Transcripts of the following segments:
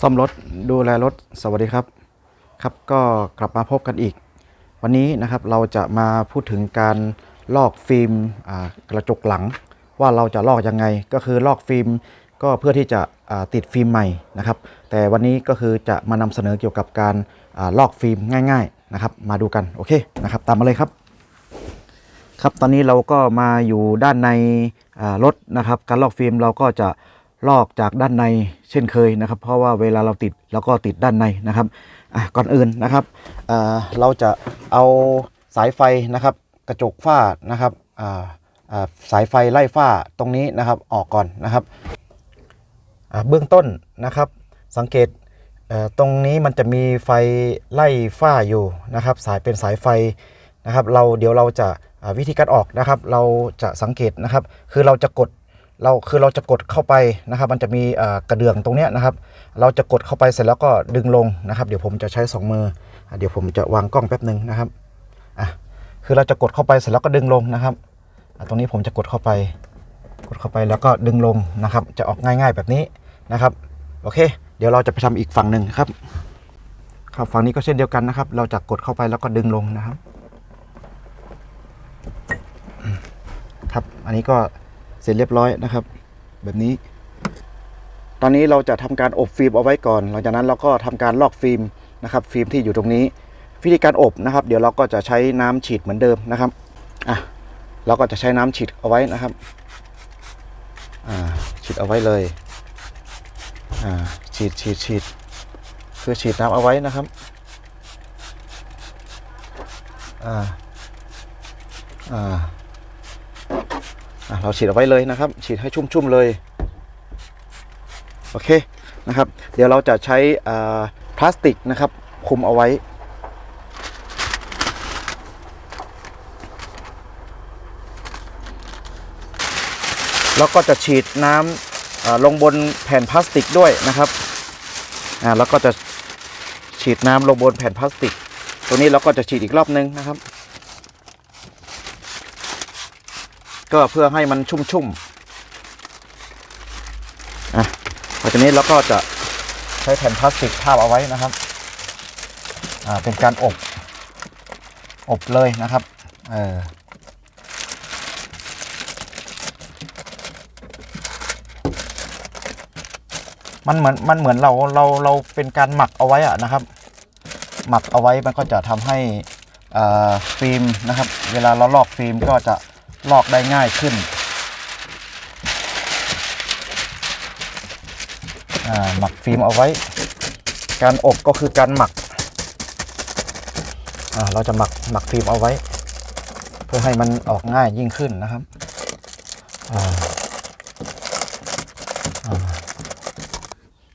ซ่อมรถดูแลรถสวัสดีครับครับ ก็กลับมาพบกันอีก วันนี้นะครับเราจะมาพูดถึงการลอกฟิล์มกระจกหลัง ว่าเราจะลอกยังไงก็คือลอกฟิล์มก็เพื่อที่จะติดฟิล์มใหม่นะครับ แต่วันนี้ก็คือจะมานำเสนอเกี่ยวกับการอลอกฟิล์มง่าย ๆนะครับ มาดูกันโอเคนะครับตามมาเลยครับครับตอนนี้เราก็มาอยู่ด้านในรถนะครับ การลอกฟิล์มเราก็จะ ลอกจากด้านในเช่นเคยนะครับ เพราะว่าเวลาเราติดเราก็ติดด้านในนะครับก่อนอื่นนะครับเราจะเอาสายไฟนะครับ กระจกฝ้านะครับสายไฟไล่ฝ้าตรงนี้นะครับออกก่อนนะครับเบื้องต้นนะครับ สังเกตเตรงนี้มันจะมีไฟไล่ฝ้าอยู่นะครับ สายเป็นสายไฟนะครับ เราเดี๋ยวเราจะวิธีการออกนะครับ เราจะสังเกตนะครับ คือเราจะกด เราคือเราจะกดเข้าไปนะครับ มันจะมีกระเดื่องตรงเนี้ยนะครับ เราจะกดเข้าไปเสร็จแล้วก็ดึงลงนะครับ เดี๋ยวผมจะใช้สองมืออเดี๋ยวผมจะวางกล้องแป๊บหนึ่งนะครับอะคือเราจะกดเข้าไปเสร็จแล้วก็ดึงลงนะครับตรงนี้ผมจะกดเข้าไป กดเข้าไปแล้วก็ดึงลงนะครับ จะออกง่ายๆแบบนี้นะครับโอเค เดี๋ยวเราจะไปทำอีกฝั่งหนึ่งครับครับฝั่งนี้ก็เช่นเดียวกันนะครับ เราจะกดเข้าไปแล้วก็ดึงลงนะครับ ครับอันนี้ก็ เสร็จเรียบร้อยนะครับ แบบนี้ ตอนนี้เราจะทำการอบฟิล์มเอาไว้ก่อน หลังจากนั้นเราก็ทำการลอกฟิล์มนะครับ ฟิล์มที่อยู่ตรงนี้ วิธีการอบนะครับ เดี๋ยวเราก็จะใช้น้ำฉีดเหมือนเดิมนะครับอะเราก็จะใช้น้ำฉีดเอาไว้นะครับอ่าฉีดเอาไว้เลยอ่าฉีดฉีดฉีดคือฉีดน้ำเอาไว้นะครับอ่าอ่า เราฉีดเอาไว้เลยนะครับ ฉีดให้ชุ่มๆเลยโอเคนะครับ เดี๋ยวเราจะใช้พลาสติกนะครับคุมเอาไว้แล้วก็จะฉีดน้ำลงบนแผ่นพลาสติกด้วยนะครับแล้วก็จะฉีดน้ำลงบนแผ่นพลาสติก ตัวนี้เราก็จะฉีดอีกรอบนึงนะครับ ก็เพื่อให้มันชุ่มๆอะหลังจากนี้เราก็จะใช้แผ่นพลาสติกทาบเอาไว้นะครับอ่าเป็นการอบ อบเลยนะครับเออมันเหมือนมันเหมือนเราเราเราเป็นการหมักเอาไว้อะนะครับ หมักเอาไว้มันก็จะทำให้อ่าฟิล์มนะครับ เวลาเราลอกฟิล์มก็จะ ลอกได้ง่ายขึ้นหมักฟิล์มเอาไว้ การอบก็คือการหมัก เราจะหมักหมักฟิล์มเอาไว้ เพื่อให้มันออกง่ายยิ่งขึ้นนะครับ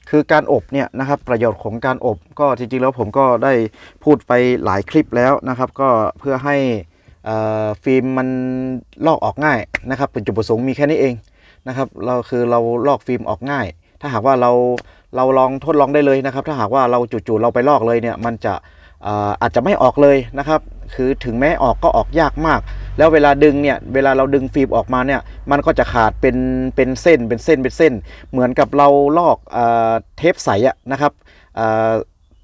คือการอบเนี่ยนะครับประโยชน์ของการอบก็จริงๆแล้วผมก็ได้พูดไปหลายคลิปแล้วนะครับ ก็เพื่อให้ ฟิล์มมันลอกออกง่ายนะครับเป็นจุดประสงค์มีแค่นี้เองนะครับเราคือเราลอกฟิล์มออกง่าย ถ้าหากว่าเราเราลองทดลองได้เลยนะครับ ถ้าหากว่าเราจู่ๆเราไปลอกเลยเนี่ยมันจะอาจจะไม่ออกเลยนะครับ คือถึงแม้ออกก็ออกยากมาก แล้วเวลาดึงเนี่ยเวลาเราดึงฟิล์มออกมาเนี่ยมันก็จะขาดเป็นเป็นเส้นเป็นเส้นเป็นเส้น เหมือนกับเราลอกเอเทปใสอะนะครับเ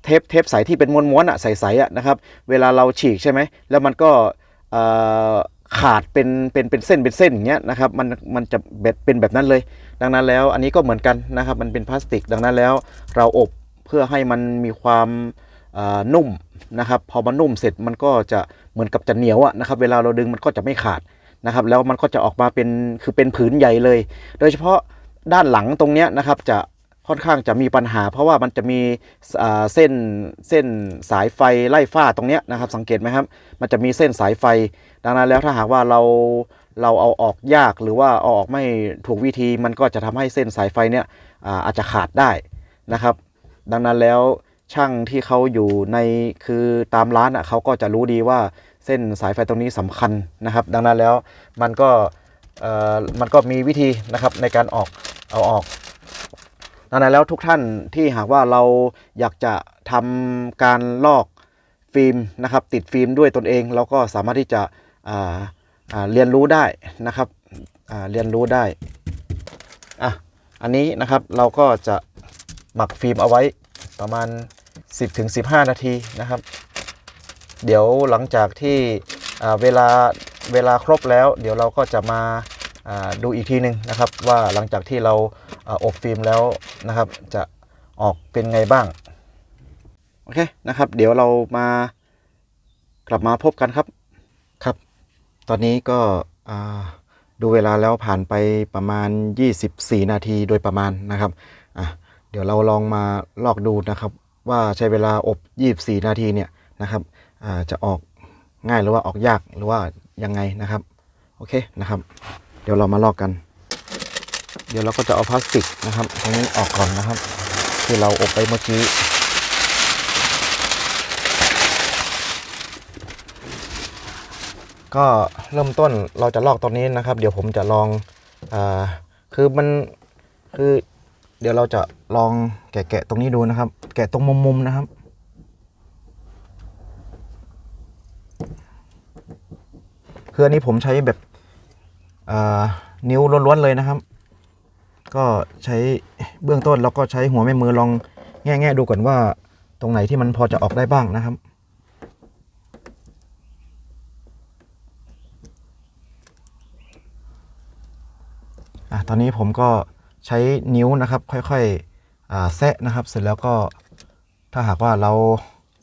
เทปเทปใสที่เป็นม้วนๆอะใสๆอะนะครับ เวลาเราฉีกใช่ไหมแล้วมันก็ ขาดเป็นเป็นเป็นเส้นเป็นเส้นอย่างเงี้ยนะครับมันมันจะแบบเป็นแบบนั้นเลย ดังนั้นแล้วอันนี้ก็เหมือนกันนะครับมันเป็นพลาสติก ดังนั้นแล้วเราอบเพื่อให้มันมีความนุ่มนะครับพอมันนุ่มเสร็จมันก็จะเหมือนกับจะเหนียวอะนะครับเวลาเราดึงมันก็จะไม่ขาดนะครับแล้วมันก็จะออกมาเป็นคือเป็นผืนใหญ่เลย โดยเฉพาะด้านหลังตรงเนี้ยนะครับจะ ค่อนข้างจะมีปัญหา เพราะว่ามันจะมีเส้นเส้นสายไฟไล่ฟ้าตรงเนี้ยนะครับ สังเกตไหมครับ มันจะมีเส้นสายไฟ ดังนั้นแล้วถ้าหากว่าเราเราเอาออกยากหรือว่าเอาออกไม่ถูกวิธีมันก็จะทำให้เส้นสายไฟเนี่ยอาจจะขาดได้นะครับ ดังนั้นแล้วช่างที่เขาอยู่ในคือตามร้านอะเขาก็จะรู้ดีว่าเส้นสายไฟตรงนี้สำคัญนะครับ ดังนั้นแล้วมันก็มันก็มีวิธีนะครับในการออกเอาออก ดังนั้นแล้วทุกท่านที่หากว่าเราอยากจะทำการลอกฟิล์มนะครับติดฟิล์มด้วยตนเอง เราก็สามารถที่จะเรียนรู้ได้นะครับเรียนรู้ได้อะอันนี้นะครับเราก็จะหมักฟิล์มเอาไว้ประมาณ 10-15 นาทีนะครับ เดี๋ยวหลังจากที่เวลาเวลาครบแล้ว เดี๋ยวเราก็จะมา ดูอีกทีหนึ่งนะครับว่าหลังจากที่เราอบฟิล์มแล้วนะครับ จะออกเป็นไงบ้าง โอเคนะครับ เดี๋ยวเรามากลับมาพบกันครับครับ ตอนนี้ก็ดูเวลาแล้วผ่านไปประมาณ 24 นาทีโดยประมาณนะครับอะเดี๋ยวเราลองมาลอกดูนะครับ ว่าใช้เวลาอบ 24 นาทีเนี่ยนะครับจะออกง่ายหรือว่าออกยากหรือว่ายังไงนะครับ โอเคนะครับ เดี๋ยวเรามาลอกกัน เดี๋ยวเราก็จะเอาพลาสติกนะครับตรงนี้ออกก่อนนะครับ ที่เราอบไปเมื่อกี้ก็เริ่มต้นเราจะลอกตอนนี้นะครับ เดี๋ยวผมจะลองอคือมันคือเดี๋ยวเราจะลองแกะๆตรงนี้ดูนะครับ แกะตรงมุมๆนะครับ คืออันนี้ผมใช้แบบ นิ้วล้วนๆเลยนะครับ ก็ใช้เบื้องต้นแล้วก็ใช้หัวแม่มือลองแง่ๆดูก่อนว่าตรงไหนที่มันพอจะออกได้บ้างนะครับอะตอนนี้ผมก็ใช้นิ้วนะครับค่อยๆแซะนะครับ เสร็จแล้วก็ถ้าหากว่าเรา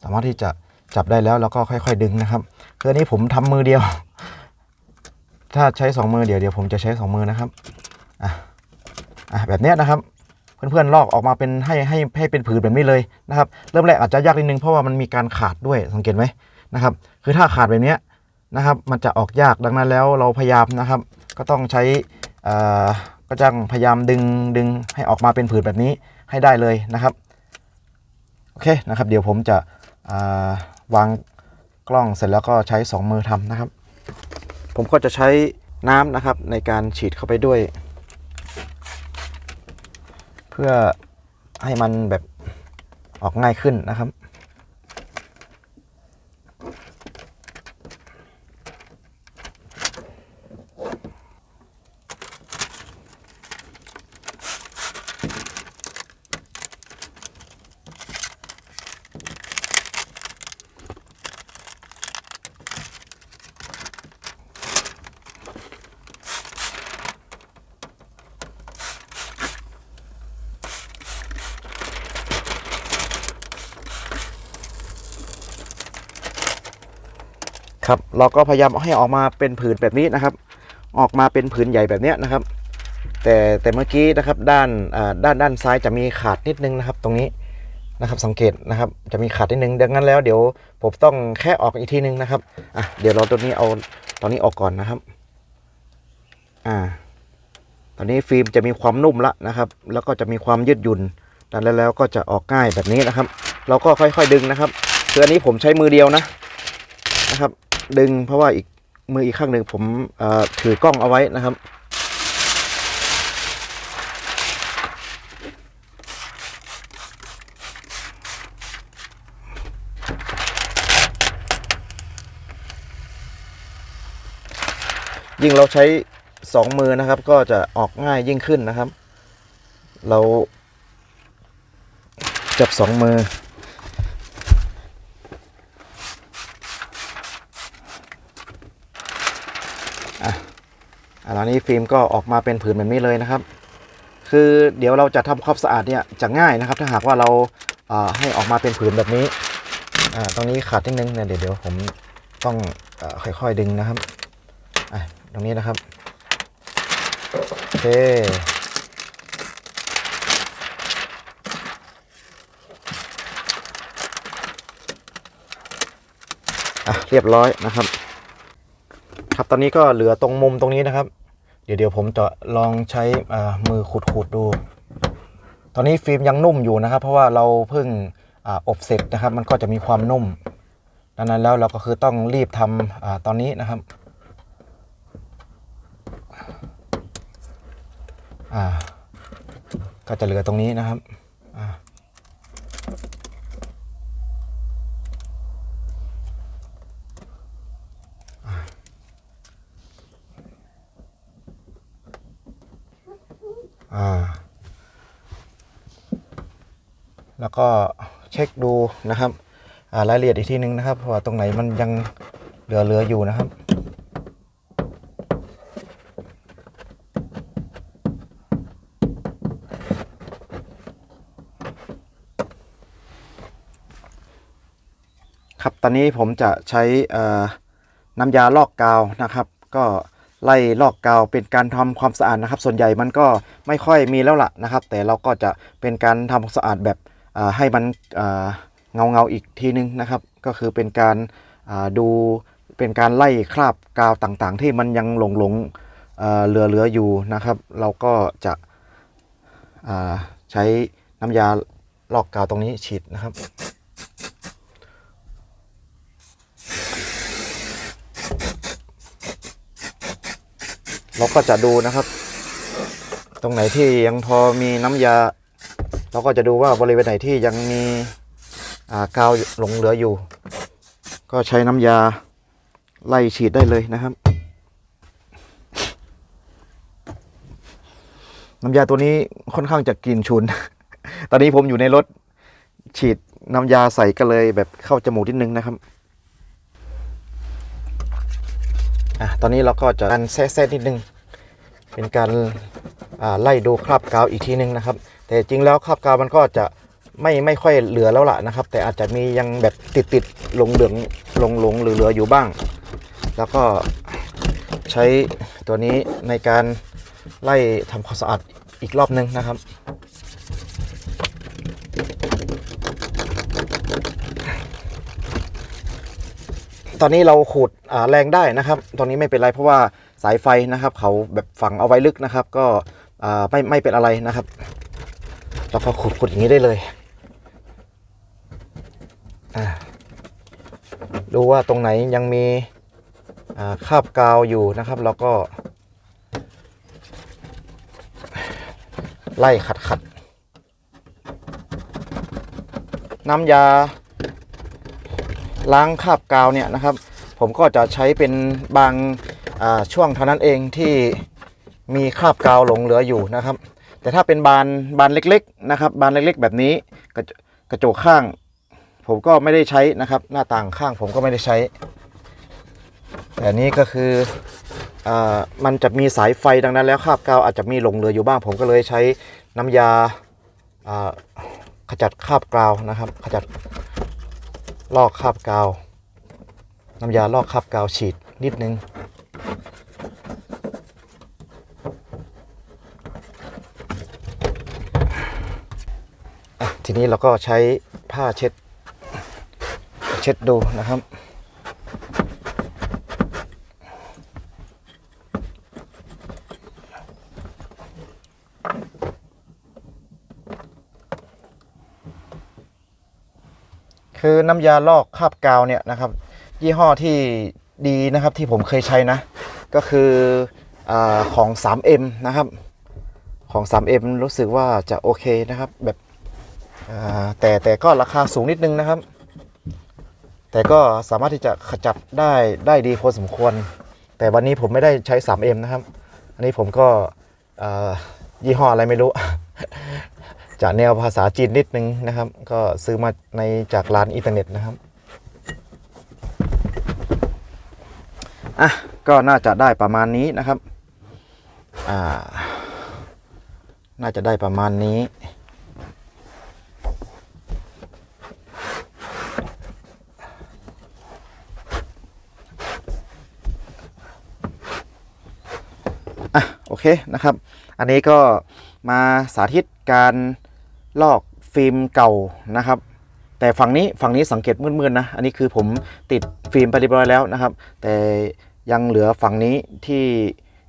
สามารถที่จะจับได้แล้วเราก็ค่อย ๆ ดึงนะครับคืออันนี้ผมทำมือเดียว ถ้าใช้สองมือเดี๋ยวเดี๋ยวผมจะใช้สองมือนะครับอะอะแบบนี้นะครับเพื่อนๆลอกออกมาเป็นให้ให้ให้เป็นผืนแบบนี้เลยนะครับ เริ่มแรกอาจจะยากนิดนึงเพราะว่ามันมีการขาดด้วยสังเกตไหมนะครับ คือถ้าขาดแบบนี้นะครับ มันจะออกยากดังนั้นแล้วเราพยายามนะครับ ก็ต้องใช้อ่าก็จพยายามดึงดึงให้ออกมาเป็นผืนแบบนี้ให้ได้เลยนะครับโอเคนะครับ เดี๋ยวผมจะาวางกล้องเสร็จแล้วก็ใช้ 2 มือทำนะครับ ผมก็จะใช้น้ำนะครับในการฉีดเข้าไปด้วย เพื่อให้มันแบบออกง่ายขึ้นนะครับ ครับ เราก็พยายามให้ออกมาเป็นผืนแบบนี้นะครับ ออกมาเป็นผืนใหญ่แบบเนี้ยนะครับ แต่แต่เมื่อกี้นะครับด้านด้านด้านซ้ายจะมีขาดนิดนึงนะครับ ตรงนี้นะครับสังเกตนะครับจะมีขาดนิดนึงดังนั้นแล้วเดี๋ยวผมต้องแค่ออกอีกทีนึงนะครับอะเดี๋ยวเราตัวนี้เอาตอนนี้ออกก่อนนะครับอ่าตอนนี้ฟิล์มจะมีความนุ่มละนะครับ แล้วก็จะมีความยืดหยุ่นดังนั้นแล้วก็จะออกง่ายแบบนี้นะครับ เราก็ค่อยๆดึงนะครับคืออันนี้ผมใช้มือเดียวนะนะครับ ดึงเพราะว่าอีกมืออีกข้างหนึ่งผมถือกล้องเอาไว้นะครับ ยิ่งเราใช้สองมือนะครับก็จะออกง่ายยิ่งขึ้นนะครับ เราจับสองมือ อันนี้ฟิล์มก็ออกมาเป็นผืนแบบนี้เลยนะครับ คือเดี๋ยวเราจะทำความสะอาดเนี่ยจะง่ายนะครับ ถ้าหากว่าเราเอ่อให้ออกมาเป็นผืนแบบนี้ตรงนี้ขาดนิดนึงเนี่ยเดี๋ยวยวผมต้องอค่อยๆดึงนะครับตรงนี้นะครับโอเคอะเรียบร้อยนะครับ ครับตอนนี้ก็เหลือตรงมุมตรงนี้นะครับ ดี๋ยวเดี๋ยวผมจะลองใช้มือขูดๆดู ตอนนี้ฟิล์มยังนุ่มอยู่นะครับ เพราะว่าเราเพิ่งออบเสร็จนะครับ มันก็จะมีความนุ่ม ดังนั้นแล้วเราก็คือต้องรีบทำอตอนนี้นะครับก็จะเหลือตรงนี้นะครับ อ่า แล้วก็เช็คดูนะครับรายละเอียดอีกทีนึงนะครับว่าตรงไหนมันยังเหลือๆอยู่นะครับ ครับตอนนี้ผมจะใช้น้ำยาลอกกาวนะครับ ก็ ไล่ลอกกาวเป็นการทำความสะอาดนะครับ ส่วนใหญ่มันก็ไม่ค่อยมีแล้วล่ะนะครับ แต่เราก็จะเป็นการทำความสะอาดแบบให้มันเงาเงาอีกทีนึงนะครับ ก็คือเป็นการดูเป็นการไล่คราบกาวต่างๆ ที่มันยังหลงหลงๆเอ่อเหลืออยู่นะครับ เราก็จะใช้น้ำยาลอกกาวตรงนี้ฉีดนะครับ เราก็จะดูนะครับ ตรงไหนที่ยังพอมีน้ำยา เราก็จะดูว่าบริเวณไหนที่ยังมีกาวหลงเหลืออยู่ ก็ใช้น้ำยาไล่ฉีดได้เลยนะครับ น้ำยาตัวนี้ค่อนข้างจะกลิ่นฉุน ตอนนี้ผมอยู่ในรถฉีดน้ำยาใส่ก็เลยแบบเข้าจมูกนิดนึงนะครับ อะตอนนี้เราก็จะการแซ่ๆนิดนึง เป็นการไล่ดูคราบกาวอีกทีนึงนะครับ แต่จริงแล้วคราบกาวมันก็จะไม่ไม่ค่อยเหลือแล้วล่ะนะครับ แต่อาจจะมียังแบบติดติดๆหลงเหลืองหลงหลงเหลือๆอยู่บ้าง แล้วก็ใช้ตัวนี้ในการไล่ทำความสะอาดอีกรอบนึงนะครับ ตอนนี้เราขูดแรงได้นะครับ ตอนนี้ไม่เป็นไรเพราะว่าสายไฟนะครับ เขาแบบฝังเอาไว้ลึกนะครับ ก็ไม่ไม่เป็นอะไรนะครับเราก็ขูดขูดอย่างนี้ได้เลยดูว่าตรงไหนยังมีคาบกาวอยู่นะครับเราก็ไล่ขัดขัดน้ำยา ล้างคราบกาวเนี่ยนะครับ ผมก็จะใช้เป็นบางาช่วงเท่านั้นเองที่มีคราบกาวหลงเหลืออยู่นะครับ แต่ถ้าเป็นบานบานเล็กๆนะครับ บานเล็กๆ แบบนี้กระจกระจกข้าง ผมก็ไม่ได้ใช้นะครับ หน้าต่างข้างผมก็ไม่ได้ใช้ แต่นี้ก็คืออมันจะมีสายไฟดังนั้นแล้วคราบกาวอาจจะมีหลงเหลืออยู่บ้าง ผมก็เลยใช้น้ำยาอ่าขจัดคราบกาวนะครับ ขจัด ลอกคราบกาว น้ำยาลอกคราบกาวฉีดนิดนึงอะทีนี้เราก็ใช้ผ้าเช็ด เช็ดดูนะครับ คือน้ำยาลอกคราบกาวเนี่ยนะครับ ยี่ห้อที่ดีนะครับที่ผมเคยใช้นะ ก็คืออาของ 3M นะครับ ของ 3M รู้สึกว่าจะโอเคนะครับแบบแต่แต่ก็ราคาสูงนิดนึงนะครับ แต่ก็สามารถที่จะขจัดได้ได้ดีพอสมควร แต่วันนี้ผมไม่ได้ใช้ 3M นะครับ อันนี้ผมก็ยี่ห้ออะไรไม่รู้ จากแนวภาษาจีนนิดนึงนะครับ ก็ซื้อมาในจากร้านอินเทอร์เน็ตนะครับอะก็น่าจะได้ประมาณนี้นะครับอ่าน่าจะได้ประมาณนี้ อะ โอเคนะครับ อันนี้ก็มาสาธิตการ ลอกฟิล์มเก่านะครับ แต่ฝั่งนี้ฝั่งนี้สังเกตมืดๆนะ อันนี้คือผมติดฟิล์มไปเรียบร้อยแล้วนะครับ แต่ยังเหลือฝั่งนี้ที่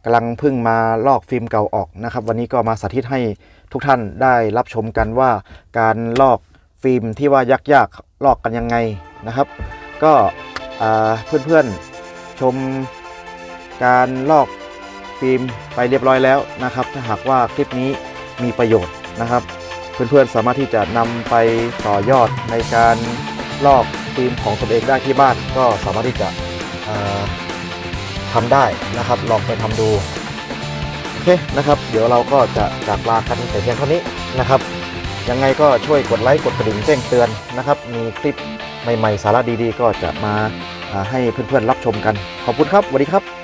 กำลังพิ่งมาลอกฟิล์มเก่าออกนะครับ วันนี้ก็มาสาธิตให้ทุกท่านได้รับชมกันว่าการลอกฟิล์มที่ว่ายากๆลอกกันยังไงนะครับ ก็เพื่อนๆชมการลอกฟิล์มไปเรียบร้อยแล้วนะครับ ถ้าหากว่าคลิปนี้มีประโยชน์นะครับ เพื่อนๆสามารถที่จะนำไปต่อยอดในการลอกฟิล์มของตนเองได้ที่บ้าน ก็สามารถที่จะเอ่อทำได้นะครับ ลองไปทำดูโอเคนะครับ เดี๋ยวเราก็จะจากลากันแต่เพียงเท่านี้นะครับยังไงก็ช่วยกดไลค์กดกระดิ่งแจ้งเตือนนะครับ มีคลิปใหม่ๆ สาระดีๆ ก็จะมาให้เพื่อนๆรับชมกัน ขอบคุณครับสวัสดีครับ